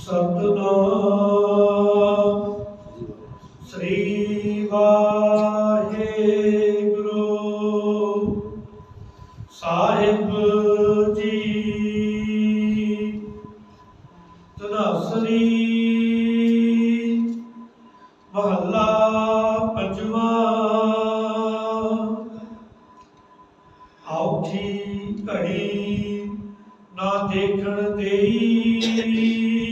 ਸਤਨਾਮ। ਸ੍ਰੀ ਵਾਹਿਗੁਰੂ। ਸਾਹਿਬ ਜੀ। ਤਨਾਸਰੀ ਮਹੱਲਾ ਪੰਜਵਾਂ। ਔਖੀ ਘੜੀ ਨਾ ਦੇਖਣ ਦੇਈ।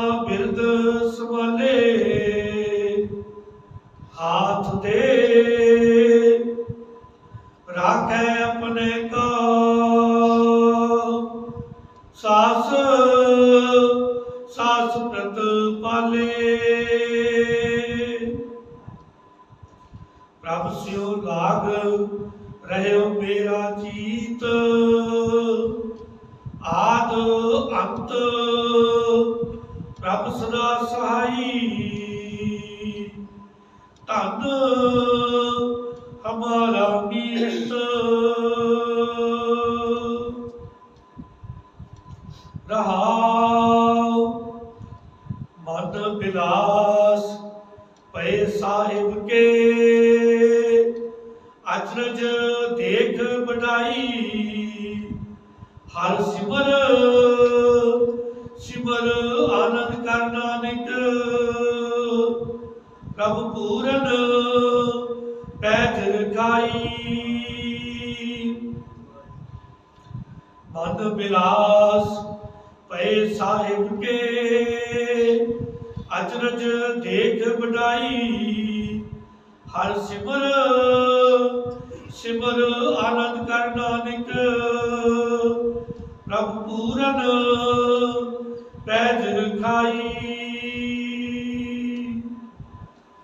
ਸੰਭਾਲੇ ਹਾਥ ਦੇ ਰਾਖੇ ਆਪਣੇ ਕਾ ਸਾਸ ਸਾਸ ਪ੍ਰਤ ਪਾਲੇ। ਪ੍ਰਭ ਸਿਓ ਲਾਗ ਰਹਿਓ ਮੇਰਾ ਜੀਤ। ਆਦ ਅੰਤ ਪ੍ਰਭ ਸਦਾ ਸਹਾਈ। ਧਨ ਹਮਾਰਾ ਮੀਤ। ਰਹਾਉ ਮਨ ਬਿਲਾਸ ਪਏ ਸਾਹਿਬ ਕੇ। ਅਚਰਜ ਦੇਖ ਬੜਾਈ ਹਰ ਸਿਮਰ ਪ੍ਰਭ ਪੂਰਨ ਪੈਜ ਰਖਾਈ। ਮਨ ਬਿਲਾਸ ਪਏ ਸਾਹਿਬ ਕੇ, ਅਚਰਜ ਦੇਖ ਬੜਾਈ ਹਰ ਸਿਮਰ ਸਿਮਰ ਆਨੰਦ ਕਰ ਨਾਨਕ। ਪ੍ਰਭ ਪੂਰਨ ਪੈਜ ਰਖਾਈ।